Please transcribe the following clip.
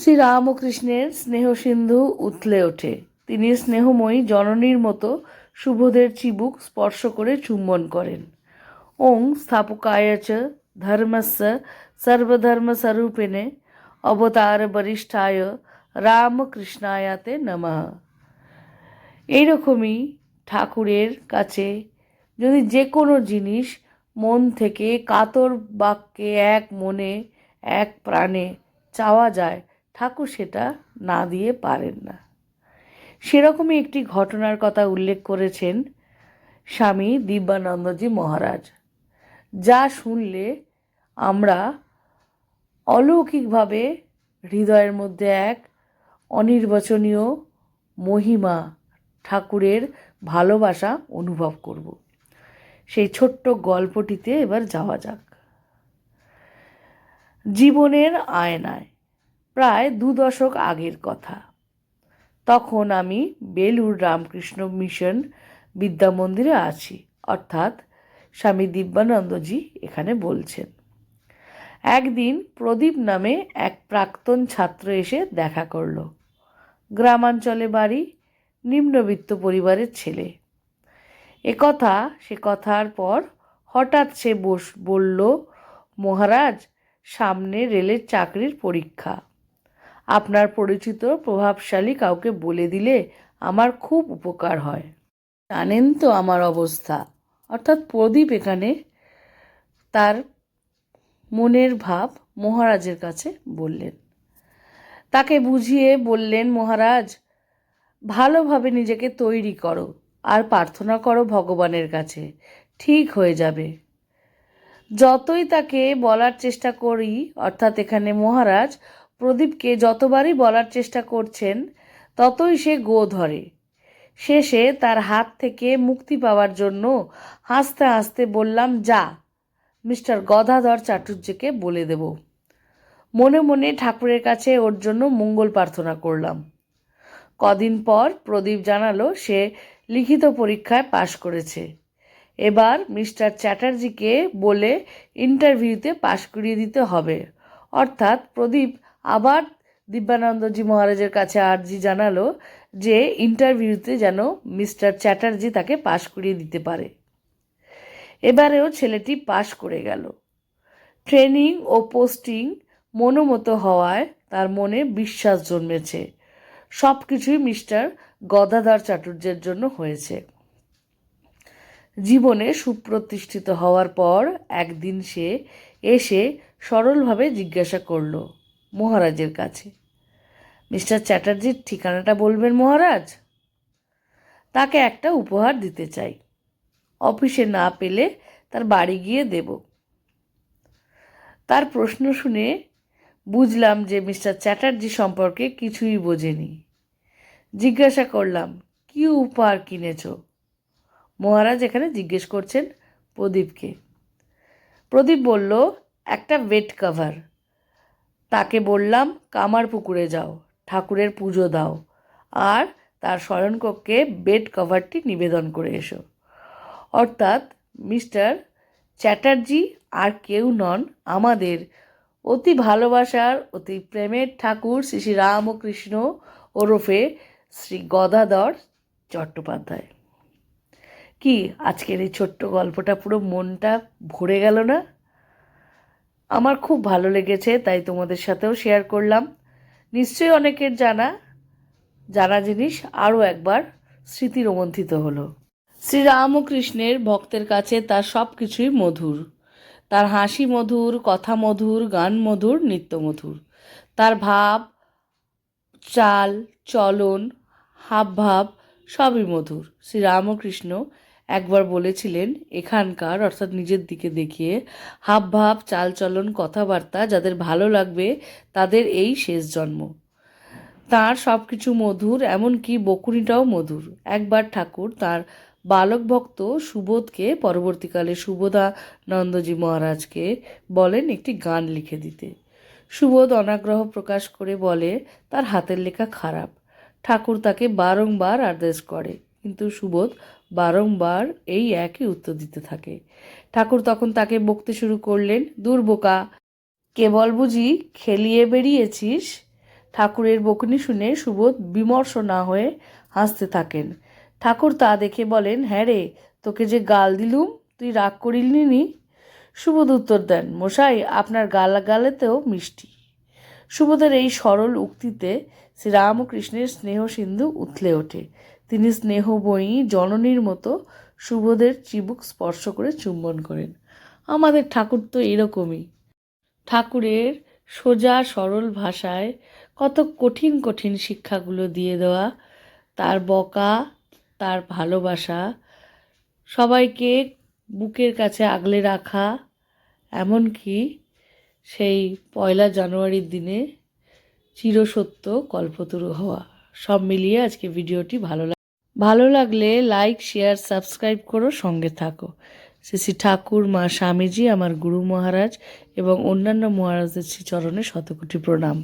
শ্রী রামকৃষ্ণের স্নেহসিন্ধু উথলে ওঠে। তিনি স্নেহময়ী জননীর মতো শুভদের চিবুক স্পর্শ করে চুম্বন করেন। ওং স্থাপকায় চ ধর্মস্য সর্বধর্মস্বরূপিণে অবতার বরিষ্ঠায় রামকৃষ্ণায়াতে নমঃ। এইরকমই ঠাকুরের কাছে যদি যে কোনো জিনিস মন থেকে কাতর বাক্যে এক মনে, এক প্রাণে চাওয়া যায় ঠাকুর সেটা না দিয়ে পারেন না। সেরকমই একটি ঘটনার কথা উল্লেখ করেছেন স্বামী দিব্যানন্দজি মহারাজ। যা শুনলে আমরা অলৌকিকভাবে হৃদয়ের মধ্যে এক অনির্বচনীয় মহিমা ঠাকুরের ভালোবাসা অনুভব করব। সেই ছোট্ট গল্পটিতে এবার যাওয়া যাক। জীবনের আয়নায় প্রায় দু দশক আগের কথা। তখন আমি বেলুর রামকৃষ্ণ মিশন বিদ্যা মন্দিরে আছি, অর্থাৎ স্বামী দিব্যানন্দজি এখানে বলছেন। একদিন প্রদীপ নামে এক প্রাক্তন ছাত্র এসে দেখা করল। গ্রামাঞ্চলে বাড়ি, নিম্নবিত্ত পরিবারের ছেলে। এ কথা, সে কথার পর হঠাৎ সে বস, বলল, মহারাজ, সামনে রেলের চাকরির পরীক্ষা। আপনার পরিচিত প্রভাবশালী কাউকে বলে দিলে আমার খুব উপকার হয়। জানেন তো আমার অবস্থা। অর্থাৎ প্রদীপ এখানে তার মনের ভাব মহারাজের কাছে বললেন। তাকে বুঝিয়ে বললেন, মহারাজ, ভালোভাবে নিজেকে তৈরি করো আর প্রার্থনা করো ভগবানের কাছে। ঠিক হয়ে যাবে। যতই তাকে বলার চেষ্টা করি, অর্থাৎ এখানে মহারাজ প্রদীপকে যতবারই বলার চেষ্টা করছেন, ততই সে গো ধরে। শেষে তার হাত থেকে মুক্তি পাওয়ার জন্য হাসতে হাসতে বললাম, যা, মিস্টার গদাধর চাটুর্যকে বলে দেব। মনে মনে ঠাকুরের কাছে ওর জন্য মঙ্গল প্রার্থনা করলাম। কদিন পর প্রদীপ জানালো সে লিখিত পরীক্ষায় পাশ করেছে। এবার মিস্টার চ্যাটার্জিকে বলে ইন্টারভিউতে পাশ করিয়ে দিতে হবে। অর্থাৎ প্রদীপ আবার দিব্যানন্দজি মহারাজের কাছে আর্জি জানালো যে ইন্টারভিউতে যেন মিস্টার চ্যাটার্জি তাকে পাশ করিয়ে দিতে পারে। এবারেও ছেলেটি পাশ করে গেল। ট্রেনিং ও পোস্টিং মনোমতো হওয়ায় তার মনে বিশ্বাস জন্মেছে। সব কিছুই মিস্টার গদাধর চাটুর্যের জন্য হয়েছে। জীবনে সুপ্রতিষ্ঠিত হওয়ার পর একদিন সে এসে সরলভাবে জিজ্ঞাসা করল মহারাজের কাছে। মিস্টার চ্যাটার্জির ঠিকানাটা বলবেন মহারাজ? তাকে একটা উপহার দিতে চাই। অফিসে না পেলে তার বাড়ি গিয়ে দেব। তার প্রশ্ন শুনে বুঝলাম যে মিস্টার চ্যাটার্জি সম্পর্কে কিছুই বোঝেনি। জিজ্ঞাসা করলাম, কি উপহার কিনেছ? মহারাজ এখানে জিজ্ঞেস করছেন প্রদীপকে। প্রদীপ বলল, একটা বেড কভার। তাকে বললাম, কামার পুকুরে যাও, ঠাকুরের পুজো দাও। আর তার শয়নকক্ষে বেড কভারটি নিবেদন করে এসো। অর্থাৎ মিস্টার চ্যাটার্জি আর কেউ নন, আমাদের অতি ভালোবাসার, অতি প্রেমের ঠাকুর শ্রী শ্রী রামকৃষ্ণ ওরফে শ্রী গদাধর চট্টোপাধ্যায়। কি, আজকের এই ছোট্ট গল্পটা পুরো মনটা ভরে গেল না? আমার খুব ভালো লেগেছে, তাই তোমাদের সাথেও শেয়ার করলাম। নিশ্চয়ই অনেকের জানা জানা জিনিস আরও একবার স্মৃতি রোমন্থিত হলো। শ্রীরামকৃষ্ণের ভক্তের কাছে তার সব কিছুই মধুর। তার হাসি মধুর, কথা মধুর, গান মধুর, নৃত্য মধুর। তার ভাব, চাল, চলন, হাবভাব সবই মধুর। শ্রীরামকৃষ্ণ একবার বলেছিলেন, এখানকার, অর্থাৎ নিজের দিকে দেখিয়ে, হাবভাব, চালচলন, কথাবার্তা যাদের ভালো লাগবে, তাদের এই শেষ জন্ম। তার সব কিছু মধুর, এমনকি বকুনিটাও মধুর। একবার ঠাকুর তার বালক ভক্ত সুবোধকে, পরবর্তীকালে সুবোধানন্দজি মহারাজকে বলেন একটি গান লিখে দিতে। সুবোধ অনাগ্রহ প্রকাশ করে বলে, তার হাতের লেখা খারাপ। ঠাকুর তাকে বারংবার আদেশ করে, কিন্তু সুবোধ বারংবার এই একই উত্তর দিতে থাকে। ঠাকুর তখন তাকে বকতে শুরু করলেন, দূর বোকা, কেবল বুঝি খেলিয়ে বেরিয়েছিস? ঠাকুরের বকুনি শুনে সুবোধ বিমর্ষ না হয়ে হাসতে থাকেন। ঠাকুর তা দেখে বলেন হ্যাঁ রে, তোকে যে গাল দিলুম, তুই রাগ করিলনি নি সুবোধ উত্তর দেন, মশাই, আপনার গাল গালেতেও মিষ্টি। সুবোধের এই সরল উক্তিতে শ্রীরামকৃষ্ণের স্নেহ সিন্ধু উথলে ওঠে। তিনি স্নেহবয়ী জননীর মতো সুবোধের চিবুক স্পর্শ করে চুম্বন করেন। আমাদের ঠাকুর তো এরকমই। ঠাকুরের সোজা সরল ভাষায় কত কঠিন কঠিন শিক্ষাগুলো দিয়ে দেওয়া, তার বকা, তার ভালোবাসা, সবাইকে বুকের কাছে আগলে রাখা, এমনকি সেই পয়লা জানুয়ারির দিনে চিরসত্য কল্পতরু হওয়া, সব মিলিয়ে আজকে ভিডিওটি ভালো লাগ ভালো লাগলে লাইক শেয়ার সাবস্ক্রাইব করো, সঙ্গে থাকো। শ্রী শ্রী ঠাকুর, মা স্বামীজি, আমার গুরু মহারাজ এবং অন্যান্য মহারাজদের শ্রী চরণে শতকোটি প্রণাম।